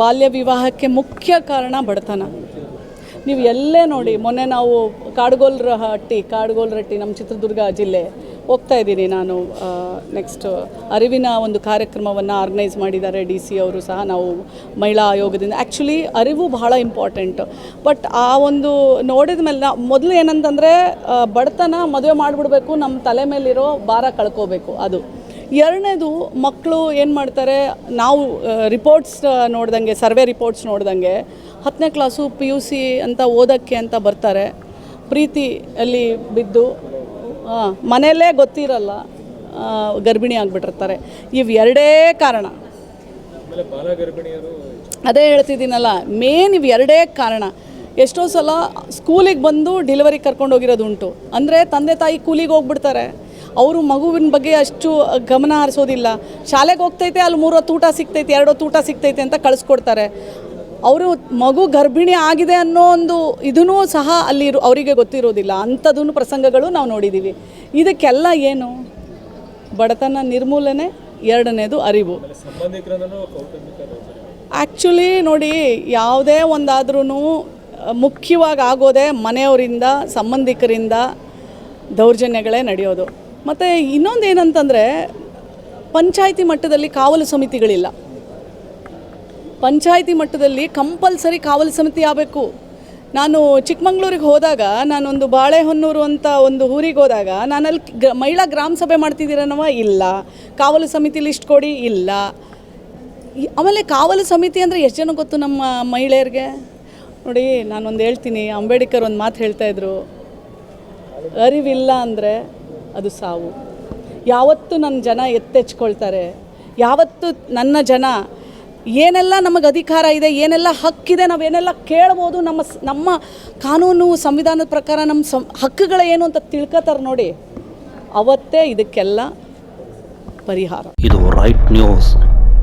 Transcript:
ಬಾಲ್ಯ ವಿವಾಹಕ್ಕೆ ಮುಖ್ಯ ಕಾರಣ ಬಡತನ. ನೀವು ಎಲ್ಲೇ ನೋಡಿ, ಮೊನ್ನೆ ನಾವು ಕಾಡುಗೋಲ್ರ ಹಟ್ಟಿ ಕಾಡುಗೋಲ್ರಟ್ಟಿ ನಮ್ಮ ಚಿತ್ರದುರ್ಗ ಜಿಲ್ಲೆ ಹೋಗ್ತಾ ಇದ್ದೀನಿ ನಾನು ನೆಕ್ಸ್ಟ್ ಅರಿವಿನ ಒಂದು ಕಾರ್ಯಕ್ರಮವನ್ನು ಆರ್ಗನೈಸ್ ಮಾಡಿದ್ದಾರೆ ಡಿ ಸಿ ಅವರು ಸಹ, ನಾವು ಮಹಿಳಾ ಆಯೋಗದಿಂದ. ಆ್ಯಕ್ಚುಲಿ ಅರಿವು ಬಹಳ ಇಂಪಾರ್ಟೆಂಟ್ ಬಟ್ ಆ ಒಂದು ನೋಡಿದ ಮೇಲೆ ನಾ, ಮೊದಲು ಏನಂತಂದರೆ ಬಡತನ ಮದುವೆ ಮಾಡಿಬಿಡ್ಬೇಕು, ನಮ್ಮ ತಲೆ ಮೇಲಿರೋ ಭಾರ ಕಳ್ಕೋಬೇಕು, ಅದು. ಎರಡನೇದು ಮಕ್ಕಳು ಏನು ಮಾಡ್ತಾರೆ ನಾವು ರಿಪೋರ್ಟ್ಸ್ ನೋಡ್ದಂಗೆ ಸರ್ವೆ ರಿಪೋರ್ಟ್ಸ್ ನೋಡ್ದಂಗೆ ಹತ್ತನೇ ಕ್ಲಾಸು ಪಿ ಯು ಸಿ ಅಂತ ಓದೋಕ್ಕೆ ಅಂತ ಬರ್ತಾರೆ. ಪ್ರೀತಿಯಲ್ಲಿ ಬಿದ್ದು ಆ, ಮನೆಯಲ್ಲೇ ಗೊತ್ತಿರಲ್ಲ ಗರ್ಭಿಣಿ ಆಗಿಬಿಟ್ಟಿರ್ತಾರೆ. ಇವೆರಡೇ ಕಾರಣ. ಅದೇ ಹೇಳ್ತಿದ್ದೀನಲ್ಲ ಮೇನ್ ಇವೆರಡೇ ಕಾರಣ. ಎಷ್ಟೋ ಸಲ ಸ್ಕೂಲಿಗೆ ಬಂದು ಡಿಲಿವರಿ ಕರ್ಕೊಂಡು ಹೋಗಿರೋದುಂಟು. ಅಂದರೆ ತಂದೆ ತಾಯಿ ಕೂಲಿಗೆ ಹೋಗ್ಬಿಡ್ತಾರೆ. ಅವರು ಮಗುವಿನ ಬಗ್ಗೆ ಅಷ್ಟು ಗಮನ ಹರಿಸೋದಿಲ್ಲ. ಶಾಲೆಗೆ ಹೋಗ್ತೈತೆ, ಅಲ್ಲಿ ಮೂರು ಹೊತ್ತು ಊಟ ಸಿಗ್ತೈತೆ ಎರಡು ಹೊತ್ತು ಊಟ ಸಿಗ್ತೈತೆ ಅಂತ ಕಳಿಸ್ಕೊಡ್ತಾರೆ. ಅವರು ಮಗು ಗರ್ಭಿಣಿ ಆಗಿದೆ ಅನ್ನೋ ಒಂದು ಇದೂ ಸಹ ಅಲ್ಲಿ ಅವರಿಗೆ ಗೊತ್ತಿರೋದಿಲ್ಲ. ಅಂಥದ್ದು ಪ್ರಸಂಗಗಳು ನಾವು ನೋಡಿದ್ದೀವಿ ಇದಕ್ಕೆಲ್ಲ ಏನು? ಬಡತನ ನಿರ್ಮೂಲನೆ, ಎರಡನೇದು ಅರಿವು. ಆ್ಯಕ್ಚುಲಿ ನೋಡಿ, ಯಾವುದೇ ಒಂದಾದ್ರೂ ಮುಖ್ಯವಾಗಿ ಆಗೋದೇ ಮನೆಯವರಿಂದ, ಸಂಬಂಧಿಕರಿಂದ ದೌರ್ಜನ್ಯಗಳೇ ನಡೆಯೋದು. ಮತ್ತು ಇನ್ನೊಂದು ಏನಂತಂದರೆ ಪಂಚಾಯಿತಿ ಮಟ್ಟದಲ್ಲಿ ಕಾವಲು ಸಮಿತಿಗಳಿಲ್ಲ. ಪಂಚಾಯಿತಿ ಮಟ್ಟದಲ್ಲಿ ಕಂಪಲ್ಸರಿ ಕಾವಲು ಸಮಿತಿ ಆಗಬೇಕು. ನಾನು ಚಿಕ್ಕಮಂಗ್ಳೂರಿಗೆ ಹೋದಾಗ, ನಾನೊಂದು ಬಾಳೆಹೊನ್ನೂರು ಅಂತ ಒಂದು ಊರಿಗೆ ಹೋದಾಗ, ನಾನಲ್ಲಿ ಗ ಮಹಿಳಾ ಗ್ರಾಮ ಸಭೆ ಮಾಡ್ತಿದ್ದೀರನವ? ಇಲ್ಲ. ಕಾವಲು ಸಮಿತಿ ಲಿಸ್ಟ್ ಕೊಡಿ? ಇಲ್ಲ. ಆಮೇಲೆ ಕಾವಲು ಸಮಿತಿ ಅಂದರೆ ಎಷ್ಟು ಜನ ಗೊತ್ತು ನಮ್ಮ ಮಹಿಳೆಯರಿಗೆ? ನೋಡಿ, ನಾನೊಂದು ಹೇಳ್ತೀನಿ. ಅಂಬೇಡ್ಕರ್ ಒಂದು ಮಾತು ಹೇಳ್ತಾಯಿದ್ರು ಅರಿವಿಲ್ಲ ಅಂದರೆ ಅದು ಸಾವು. ಯಾವತ್ತು ನನ್ನ ಜನ ಎತ್ತೆಚ್ಕೊಳ್ತಾರೆ, ಯಾವತ್ತು ನನ್ನ ಜನ ಏನೆಲ್ಲ ನಮಗೆ ಅಧಿಕಾರ ಇದೆ, ಏನೆಲ್ಲ ಹಕ್ಕಿದೆ ನಾವೇನೆಲ್ಲ ಕೇಳ್ಬೋದು, ನಮ್ಮ ನಮ್ಮ ಕಾನೂನು ಸಂವಿಧಾನದ ಪ್ರಕಾರ ನಮ್ಮ ಸಂ, ಹಕ್ಕುಗಳ ಏನು ಅಂತ ತಿಳ್ಕೊತಾರೆ ನೋಡಿ, ಅವತ್ತೇ ಇದಕ್ಕೆಲ್ಲ ಪರಿಹಾರ. ಇದು ರೈಟ್ ನ್ಯೂಸ್